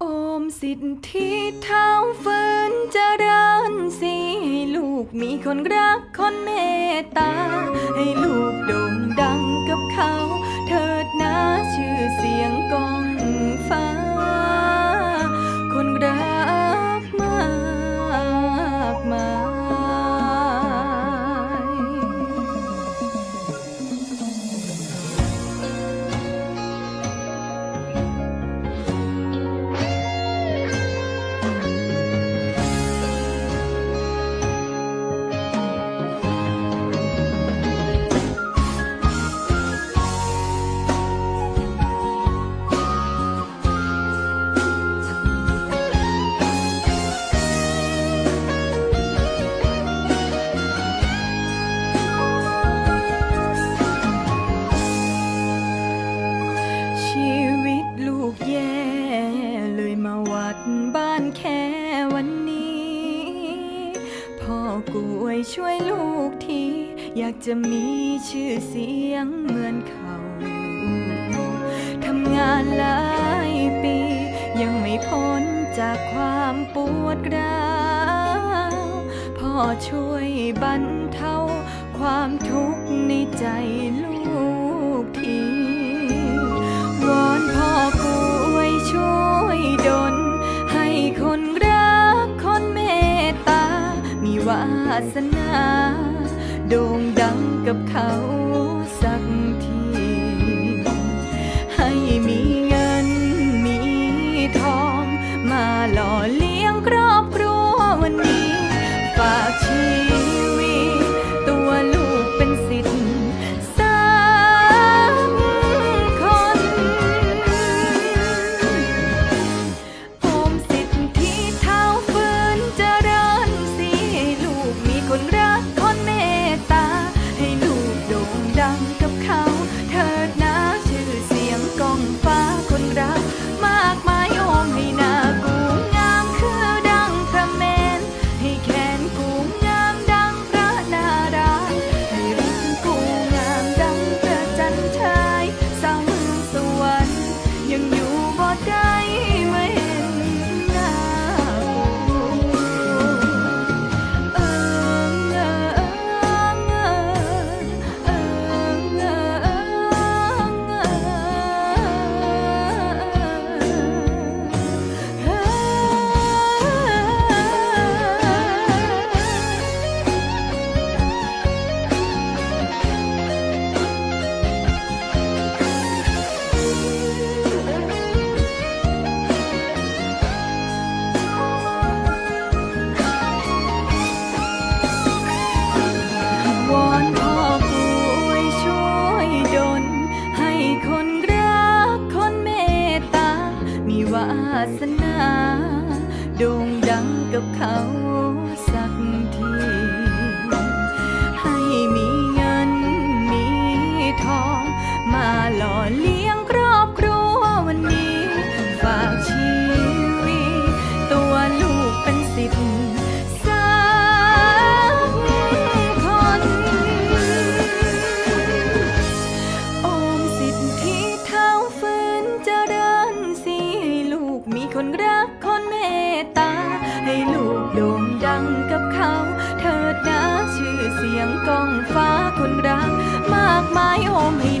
โอมสิทธิเท้าฝืนเจริญสีให้ลูกมีคนรักคนเมตตา ให้ลูกโด่งดัง กที อยากจะมีชื่อเสียงเหมือนเขาทำงานหลายปี ยังไม่พ้นจากความปวดร้าวพ่อช่วยบรรเทาความทุกข์ในใจลูกทีวอนพ่อกล้วยช่วยดลให้คนรักคนเมตตา มีวาสนา โด่งดังกับเขา กโสนาโด่งดังกับเขา my me.